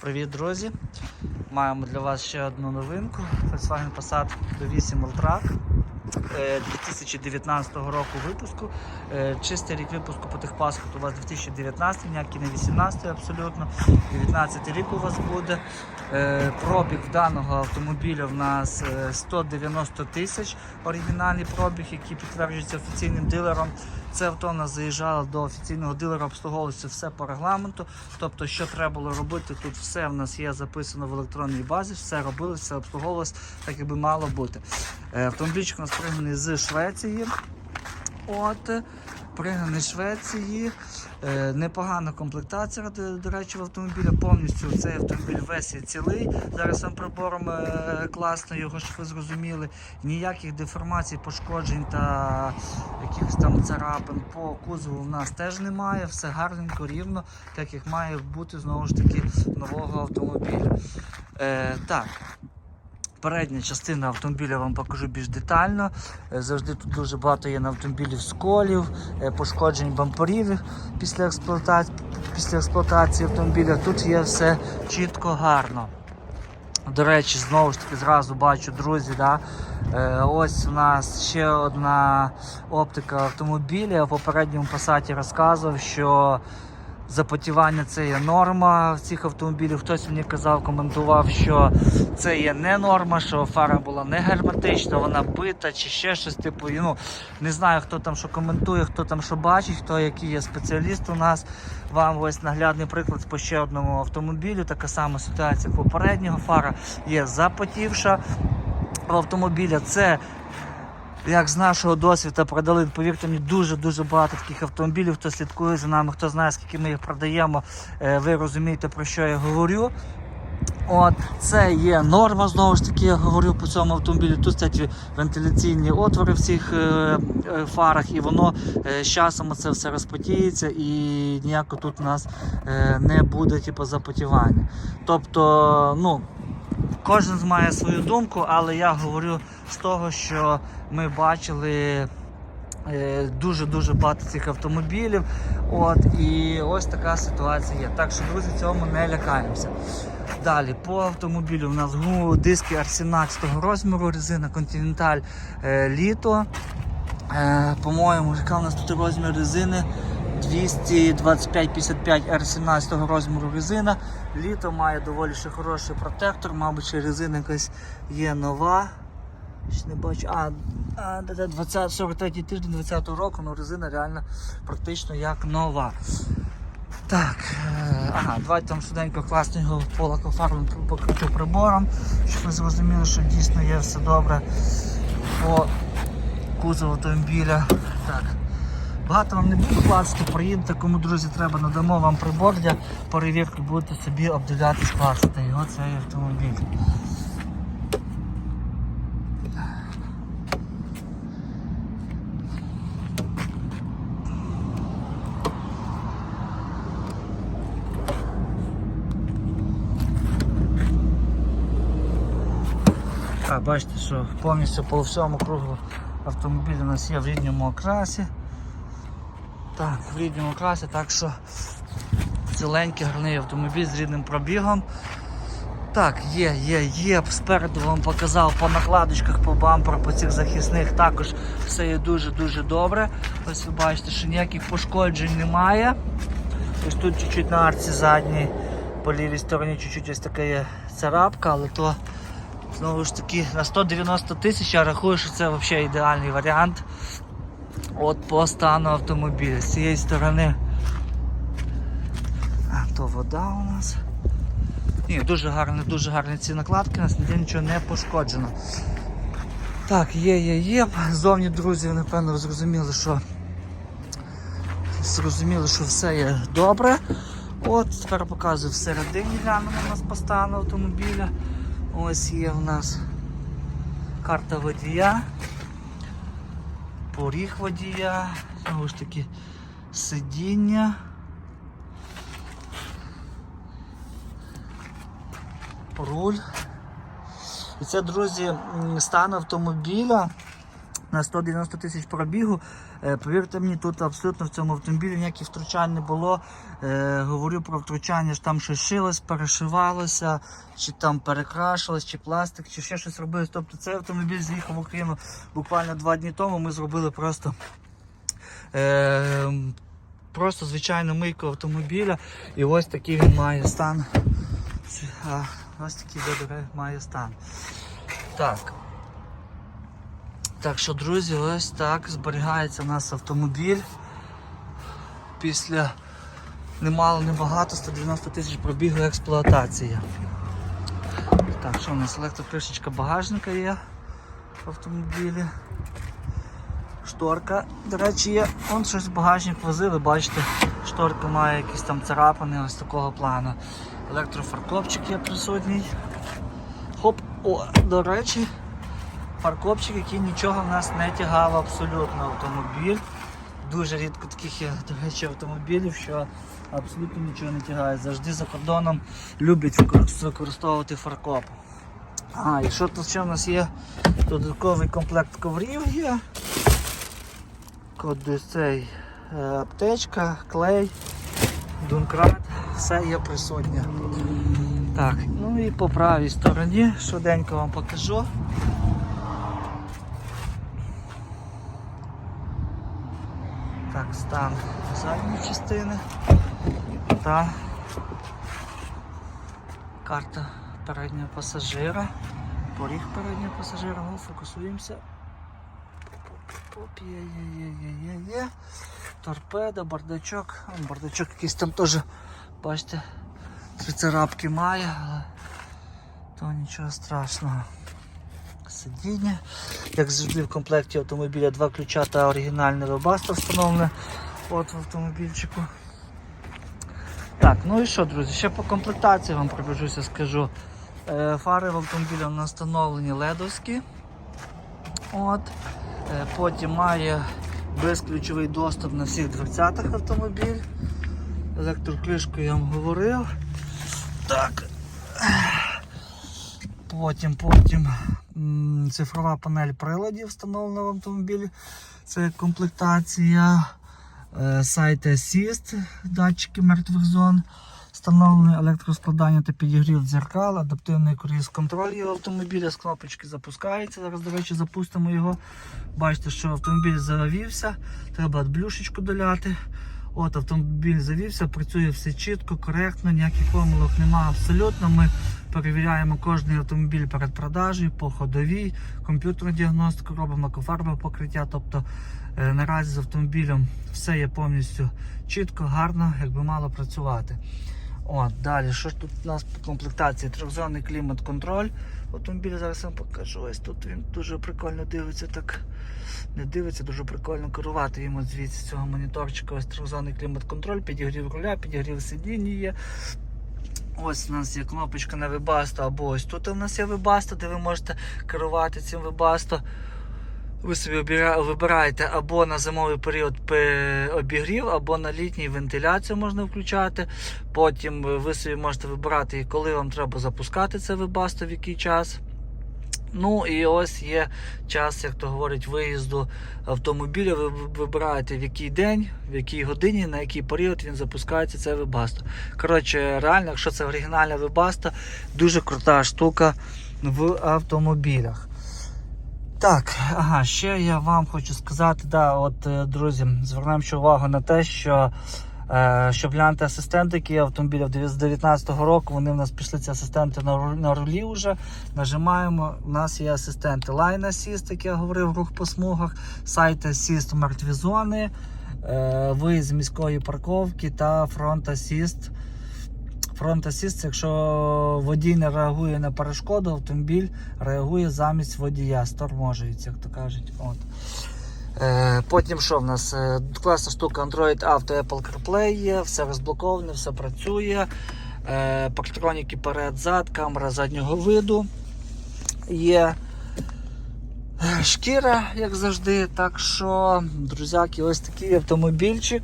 Привіт, друзі! Маємо для вас ще одну новинку. Volkswagen Passat B8 Alltrack 2019 року випуску. Е, Чистий рік випуску по техпаспорту у вас 2019, ніякий не 18 абсолютно. 19 рік у вас буде. Е, Пробіг даного автомобіля в нас е, 190 тисяч. Оригінальний пробіг, який підтверджується офіційним дилером. Це авто нас заїжджало до офіційного дилера, обслуговувалося все по регламенту. Тобто, що треба було робити, тут все в нас є записано в електронній базі, все робилося, все обслуговувалося, так як би мало бути. Е, Автомобільчик у нас пригнаний з Швеції. От, пригнаний з Швеції. Е, непогана комплектація, до, до речі, в автомобіля. Повністю цей автомобіль весь є цілий. Зараз цим прибором е, класно, його ж ви зрозуміли. Ніяких деформацій, пошкоджень та якихось там царапин по кузову в нас теж немає. Все гарненько, рівно, так як має бути знову ж таки нового автомобіля. Е, так. Передня частина автомобіля вам покажу більш детально. Е, Завжди тут дуже багато є на автомобілі сколів, е, пошкоджень бамперів після експлуатації, після експлуатації автомобіля. Тут є все чітко гарно. До речі, знову ж таки зразу бачу, друзі, да? е, ось у нас ще одна оптика автомобіля. В попередньому пасаті розказував, що запотівання це є норма в цих автомобілів. Хтось мені казав, коментував, що це є не норма, що фара була не герметична, вона бита чи ще щось типу. Ну, не знаю, хто там що коментує, хто там що бачить, хто який є спеціаліст у нас. Вам ось наглядний приклад по ще одному автомобілю. Така сама ситуація попереднього. Фара є запотівша в автомобіля. Це як з нашого досвіду продали, повірте мені, дуже-дуже багато таких автомобілів. Хто слідкує за нами, хто знає, скільки ми їх продаємо, е, ви розумієте, про що я говорю. От, це є норма, знову ж таки, я говорив по цьому автомобілі. Тут стоять вентиляційні отвори в цих е, е, фарах, і воно е, з часом це все розпотіється і ніяко тут у нас е, не буде типу, запотівання. Тобто, ну, кожен має свою думку, але я говорю з того, що ми бачили е, дуже-дуже багато цих автомобілів. От, і ось така ситуація є. Так що, друзі, цьому не лякаємося. Далі, по автомобілю у нас диски R17 розміру, резина е, літо. Е, по-моєму, яка у нас тут розмір резини? 225-55 R17 розміру резина. Літо має доволі ще хороший протектор, мабуть, ще резина якась є нова. Ще не бачу. А, а де- де 20, 43 тиждень 20 року, ну резина реально практично як нова. Так, е, ага, давайте там швиденько класно його полакофарбом покрити прибором, щоб ви зрозуміли, що дійсно є все добре по кузову автомобіля. Так. Багато вам не буду класти, приїдете, кому друзі треба, надамо вам прибор для перевірки, будете собі обдивлятись, класти його цей автомобіль. Так, бачите, що повністю по всьому кругу автомобіль у нас є в рідному окрасі. Так, в рідному окрасі, так що ціленький гарний автомобіль з рідним пробігом. Так, є, є, є. Спереду вам показав по накладочках, по бамперу, по цих захисних також все є дуже-дуже добре. Ось ви бачите, що ніяких пошкоджень немає. Ось тут чуть-чуть на арці задній, по лівій стороні чуть-чуть ось така є царапка, але то знову ж таки на 190 тисяч я рахую, що це взагалі ідеальний варіант. От по стану автомобіля. З цієї сторони. То вода у нас. Ні, дуже гарні, дуже гарні ці накладки, у нас ніде нічого не пошкоджено. Так, є, є, є. Зовні, друзі, напевно, зрозуміли, що зрозуміли, що все є добре. От, тепер показую всередині глянемо у нас по стану автомобіля. Ось є у нас карта водія, поріг водія, знову ж таки сидіння. Руль. І це, друзі, стан автомобіля на 190 тисяч пробігу. Е, Повірте мені, тут абсолютно в цьому автомобілі ніяких втручань не було. Е, говорю про втручання, що там щось шилось, перешивалося, чи там перекрашилось, чи пластик, чи ще щось робилось. Тобто цей автомобіль з'їхав в Україну буквально два дні тому. Ми зробили просто. Е, Просто звичайну мийку автомобіля, і ось такий він має стан. Ось такий добре має стан. Так. Так що, друзі, ось так зберігається у нас автомобіль. Після немало, небагато, 190 тисяч пробігу експлуатації. Так, що у нас електрокришечка багажника є в автомобілі. Шторка, до речі, є. Вон щось в багажник возили, бачите, шторка має якісь там царапини ось такого плану. Електрофаркопчик є присутній. Хоп, о, до речі, фаркопчик, який нічого в нас не тягав абсолютно автомобіль. Дуже рідко таких є, до речі, автомобілів, що абсолютно нічого не тягає. Завжди за кордоном люблять використовувати фаркоп. А, і що тут ще в нас є? Додатковий комплект коврів є. Цей е, аптечка, клей, дункрат, все є присутнє. Так, ну і по правій стороні швиденько вам покажу. Стан задньої частини та карта переднього пасажира, поріг переднього пасажира, ну фокусуємося. Є, є, є, є, є. Торпеда, бардачок. Бардачок якийсь там теж, бачите, три царапки має, але то нічого страшного. Сидіння. Як завжди в комплекті автомобіля два ключа та оригінальне вебасто встановлене от в автомобільчику. Так, ну і що, друзі, ще по комплектації вам пробіжуся, скажу. Е, Фари в автомобілі у встановлені ледовські. От. Е, Потім має безключовий доступ на всіх дверцятах автомобіль. Електрокришку я вам говорив. Так. Потім, потім цифрова панель приладів встановлена в автомобілі. Це комплектація. Е, Сайт Assist, датчики мертвих зон. Встановлене електроскладання та підігрів дзеркал, адаптивний круїз контроль є автомобіля, з кнопочки запускається. Зараз, до речі, запустимо його. Бачите, що автомобіль завівся, треба блюшечку доляти. От Автомобіль завівся, працює все чітко, коректно, ніяких помилок немає абсолютно. Ми перевіряємо кожний автомобіль перед продажею по ходовій, комп'ютерну діагностику, робимо кофарбове покриття. Тобто е, наразі з автомобілем все є повністю чітко, гарно, якби мало працювати. От, далі, що ж тут у нас по комплектації? Трьохзонний клімат-контроль. Автомобіль зараз вам покажу. Ось тут він дуже прикольно дивиться, так не дивиться, дуже прикольно керувати йому звідси цього моніторчика. Ось трьохзонний клімат-контроль, підігрів руля, підігрів сидіння є. Ось у нас є кнопочка на Webasto, або ось тут у нас є Webasto, де ви можете керувати цим Webasto. Ви собі вибираєте або на зимовий період обігрів, або на літній вентиляцію можна включати. Потім ви собі можете вибирати, коли вам треба запускати це Webasto, в який час. Ну і ось є час, як то говорять, виїзду автомобіля. Ви вибираєте в який день, в якій годині, на який період він запускається це Webasto. Коротше, реально, якщо це оригінальне Webasto, дуже крута штука в автомобілях. Так, ага, ще я вам хочу сказати, да, от, е, друзі, звернемо увагу на те, що е, щоб глянути асистенти, які є автомобілів 19-го року, вони в нас пішли ці асистенти на, на рулі вже. Нажимаємо, у нас є асистенти Line Assist, як я говорив, рух по смугах, сайт Assist мертві зони, е, виїзд з міської парковки та Front Assist. Front Assist, якщо водій не реагує на перешкоду, автомобіль реагує замість водія, сторможується, як то кажуть. От. Е, потім що в нас? Е, класна штука Android Auto Apple CarPlay є, все розблоковане, все працює. Е, Парктроніки перед-зад, камера заднього виду є. Е, Шкіра, як завжди. Так що, друзяки, ось такий автомобільчик.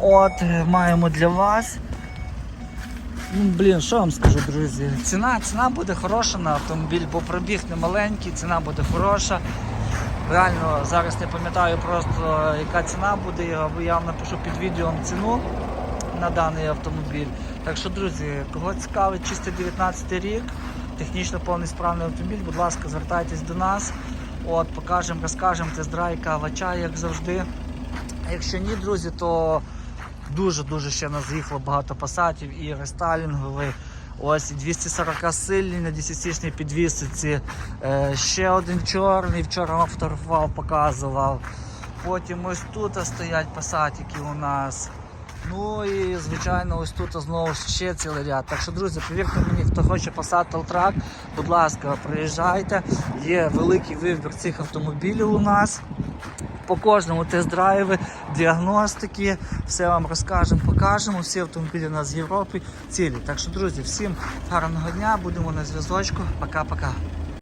От, е, маємо для вас. Ну, блін, що вам скажу, друзі? Ціна, ціна буде хороша на автомобіль, бо пробіг не маленький, ціна буде хороша. Реально зараз не пам'ятаю просто яка ціна буде, я я вам напишу під відео ціну на даний автомобіль. Так що, друзі, кого цікавить чисто 19 рік, технічно повний справний автомобіль, будь ласка, звертайтесь до нас. От, покажемо, розкажемо тест-драйв, кава, чай, як завжди. Якщо ні, друзі, то дуже-дуже ще нас з'їхало багато пасатів і рестайлінговий. Ось і 240 сильні на 10-січній підвісиці. Е, ще один чорний, вчора вам фотографував, показував. Потім ось тут стоять пасатики у нас. Ну і звичайно, ось тут знову ще цілий ряд. Так що, друзі, повірте мені, хто хоче Passat Alltrack, будь ласка, приїжджайте. Є великий вибір цих автомобілів у нас. По кожному тест-драйви, діагностики, все вам розкажемо, покажемо. Всі автомобілі у нас з Європи цілі. Так що, друзі, всім гарного дня, будемо на зв'язочку. Пока-пока.